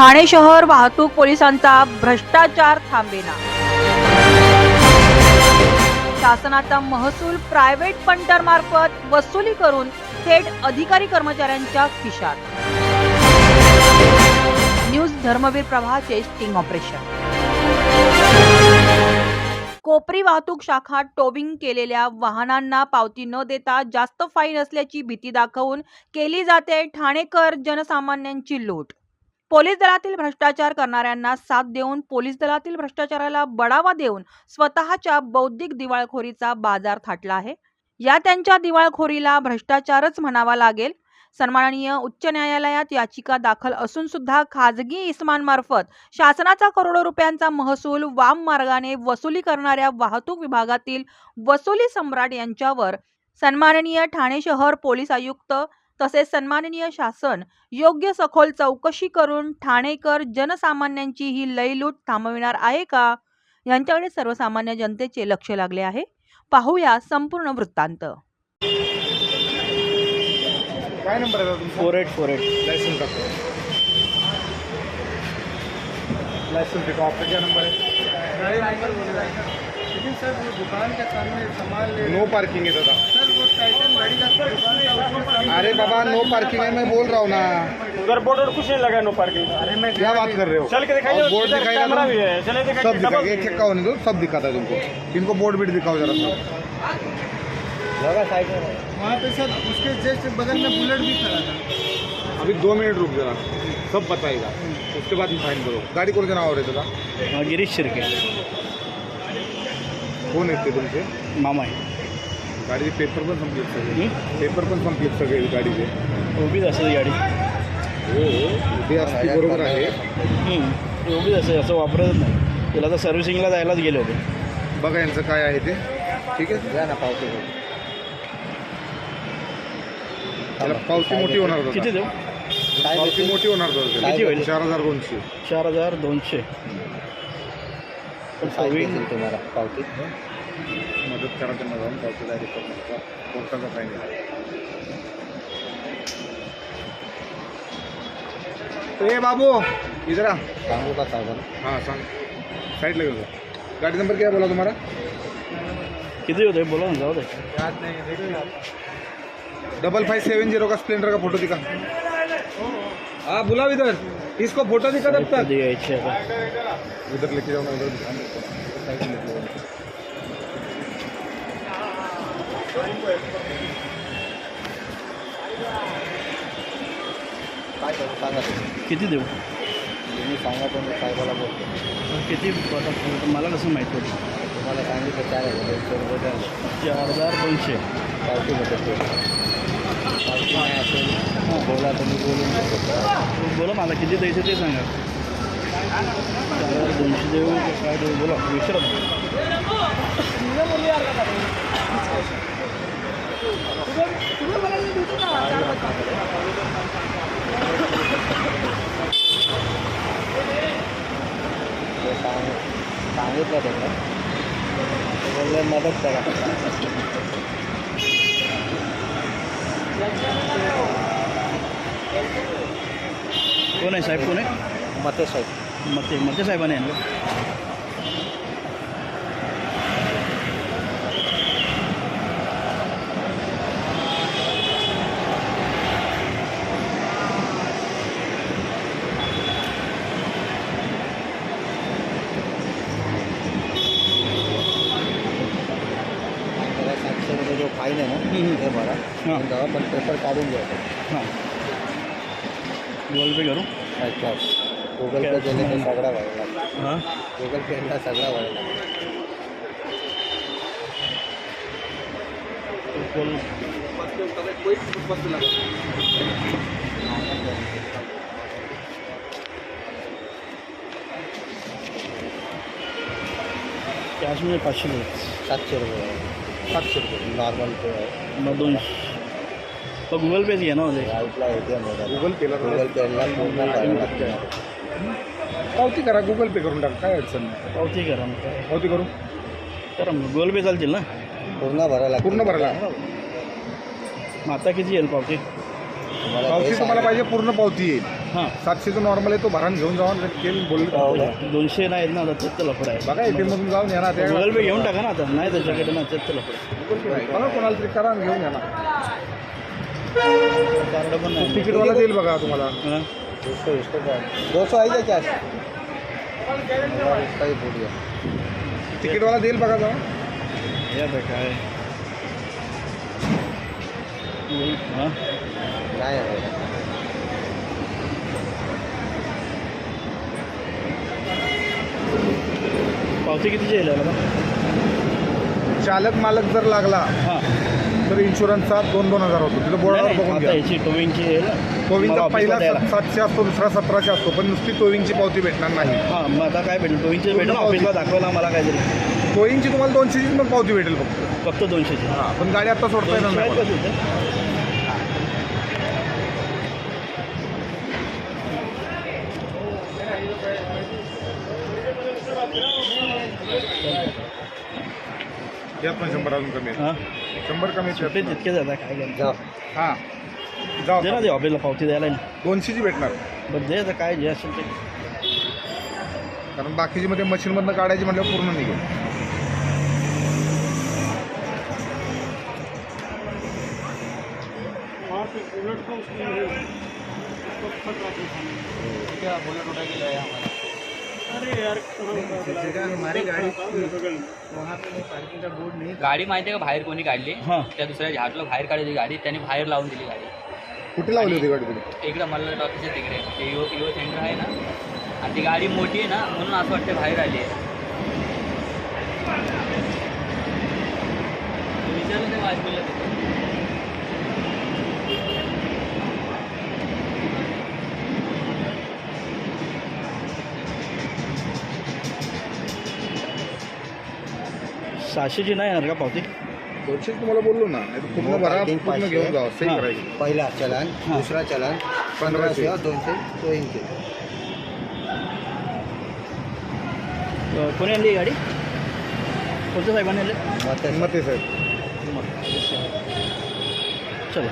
ठाणे शहर वाहतूक पोलिसांचा भ्रष्टाचार थांबेना. शासनाचा महसूल प्रायव्हेट पंटर मार्फत वसुली करून थेट अधिकारी कर्मचाऱ्यांच्या खिशात. न्यूज धर्मवीर प्रभाचे स्टिंग ऑपरेशन कोपरी वाहतूक शाखा टोबिंग केलेल्या वाहनांना पावती न देता जास्त फाईन असल्याची भीती दाखवून केली जाते ठाणेकर जनसामान्यांची लूट. पोलीस दलातील भ्रष्टाचार करणाऱ्यांना साथ देऊन पोलीस दलातील भ्रष्टाचाराला बढावा देऊन स्वतःच्या बौद्धिक दिवाळखोरीचा बाजार थाटला आहे. या त्यांच्या दिवाळखोरीला भ्रष्टाचारच म्हणावा लागेल. सन्माननीय उच्च न्यायालयात याचिका दाखल असून सुद्धा खाजगी इस्मांमार्फत शासनाचा करोडो रुपयांचा महसूल वाम मार्गाने वसुली करणाऱ्या वाहतूक विभागातील वसुली सम्राट यांच्यावर सन्माननीय ठाणे शहर पोलीस आयुक्त तसेच सन्माननीय शासन योग्य सखोल चौकशी करून ठाणेकर जनसामान्यांची ही लयलूट थांबविणार आहे का? यांच्याकडे सर्वसामान्य जनतेचे लक्ष लागले आहे. पाहूया संपूर्ण वृत्तांत. काय number four eight four eight. Licence दाखवा लायसन्स देखो आपका क्या नंबर है लेकिन सर वो दुकान के सामने सामान ले नो पार्किंग है दादा. अरे बाबा नो पार्किंग है मैं बोल रहा हूँ ना। उधर बोर्ड और कुछ नहीं लगा नो पार्किंग अरे मैं क्या बात कर रहे हो? चल के दिखाइए बोर्ड दिखाएगा कैमरा भी है चले दिखाइए सब दिखाएगा एक एक का होने दो सब दिखाता है तुमको। इनको बोर्ड बीट दिखाओ जरा सा। लगा वहाँ पे सर उसके जस्ट बगल में बुलेट भी खड़ा था। अभी दो मिनट रुक जरा सब बताएगा। उसके बाद फाइन करो गाडी कोणाच्या नावावर आहे दादा गिरीश शिर्के कोण येते तुमचे मामा आहे गाडीचे पेपर पण संपलेत सगळे. पेपर पण संपलेत सगळे गाडीचे. उभीच असेल गाडी. हो ते असते बरोबर आहे. हम्म. उभीच असेल असं वापरतच नाही. त्याला तर सर्व्हिसिंगला जायलाच गेले होते. बघा यांचं काय आहे ते. ठीक आहे? जा ना पावते त्याला पावती मोठी होणार दादा. किती देऊ? पावती मोठी होणार दादा किती होईल? चार हजार दोनशे. चार हजार दोनशे. पण तुम्हाला पावती. मदत करा त्यांना जाऊन पावती डायरेक्ट करू. नका कोर्टाचा आहे. ए बाबू इधर आ. सांगू का साहेबांना हाँ सांग. साईडला घेऊ गाडी नंबर क्या बोला तुम्हाला? किती होते बोला ना जाऊ दे. डबल फाइव सेवन जीरो का स्प्लेंडर का फोटो दिखा. हाँ बुलाओ इधर. इसको फोटो दिखा तब तक. उधर लेके जाओ ना उधर दिखा साइड में लेके जाओ काय करू सांगा किती देऊ? तुम्ही सांगा तर मी साहेबाला बोलतो किती आता मला कसं माहीत होतं तुम्हाला सांगितलं चार हजार दोनशे रुपये. द्या चार हजार दोनशे. पावती भेटत. पावती नाही असेल बोला तुम्ही बोलून देतो बोला मला किती द्यायचं ते सांगा. चार हजार दोनशे देऊ काय देऊ बोला विचारा. सांगितलं त्यांना बोलले मदत करा कोण आहे साहेब? कोण आहे? मते साहेब. मते मते साहेबाने आणलं त्याला सातशे रुपये जो फाईन आहे ना हम्म. ते भरा हां. तेव्हा पण पेपर काढून घ्यायचा. हां. गुगल पे करू? कॅश गुगल पे केले तर सगळा व्हायला हां. गुगल पेला सगळा व्हायला गुगल कॅशमध्ये पाचशे सातशे रुपये सातशे रुपये नॉर्मल पे आहे मग दोनशे गुगल पेच घे ना गुगल पेला गुगल पेला पावती करा गुगल पे करून टाका काय अडचण नाही. पावती करा मग. काय पावती करू? करा मग गुगल पे चालतील ना? पूर्ण भरायला पूर्ण भरायला मग आता किती येईल पावती? पावती तुम्हाला पाहिजे पूर्ण पावती येईल. हां. सातशेचं नॉर्मल आहे तो भरान घेऊन जावा आणि केल बोलले दोनशे नाही आहेत ना आता तेच तर लफड बघा आहे. एटीएम मधून जाऊन या ना त्या गुगल पे घेऊन टाका ना आता. नाही त्याच्याकडे ना तेच तर लफड बघा कोणाला तरी करा घेऊन या ना. कार्ड पण नाही. तिकीटवाला देईल बघा तुम्हाला. हां? दो सौ आई क्या इसका ही बोलिए तिकीटवाला देईल बघा जाऊन. या काय हां? काय आहे? पावती कितीची येईल याला? चालक मालक जर लागला हां. तर इन्शुरन्सचा दोन दोन हजार होतो. तिथं बोर्डावर बघून घ्या. याची टोविंगची टोविंगचा मला पहिला ऑफिसला द्यायला. सातशे असतो दुसरा सतराशे असतो पण नुसती टोविंगची पावती भेटणार नाही. हां मग आता काय भेटेल? टोविंगची भेटेल पूर्ण ऑफिसला दाखवायला मला काहीतरी. टोविंगची तुम्हाला दोनशेचीच मग पावती भेटेल फक्त. फक्त दोनशेची. हा पण गाडी आता सोडता येणार दोनशे आहेत नाही यात पण शंभर अजून कमी आहे. हां? शंभर कमी पण. तितके जाता काय जाओ हा दे ना जाऊ ते ऑफिसला पावती द्यायला. दोनशेची भेटणार. बरं दे आता काय जे असेल ते. कारण बाकीची मध्ये मशीन मधनं काढायची म्हटल्यावर पूर्ण निघेल. वहाँ पे बुलेट का हमारा गाड़ी वहाँ पे पार्किंग का बोर्ड नहीं गाडी माहिती आहे का बाहेर कोणी काढली? हां. त्या दुसऱ्या झाटला बाहेर काढली गाडी त्याने बाहेर लावून दिली गाडी. कुठे लावली होती गाडी तुम्ही इकडं मला टॉकीच्या तिकडे. ते इओ इओ सेंटर आहे ना. आणि ती गाडी मोठी आहे ना म्हणून असं वाटतं बाहेर आली आहे. विचारलं ते वाजवीला सहाशेची नाही येणार का पावती? दोनशेच तुम्हाला बोललो ना नाही तर पूर्ण हो, भरा पूर्ण पाचशे. घेऊन जावा सही हा. करायची पहिला चलान हाँ। दूसरा चलान और दोनशे अं, कोणी आणली ही गाडी? कोणत्या साहेबांनी आणली? मग मग ते साहेब. चलो.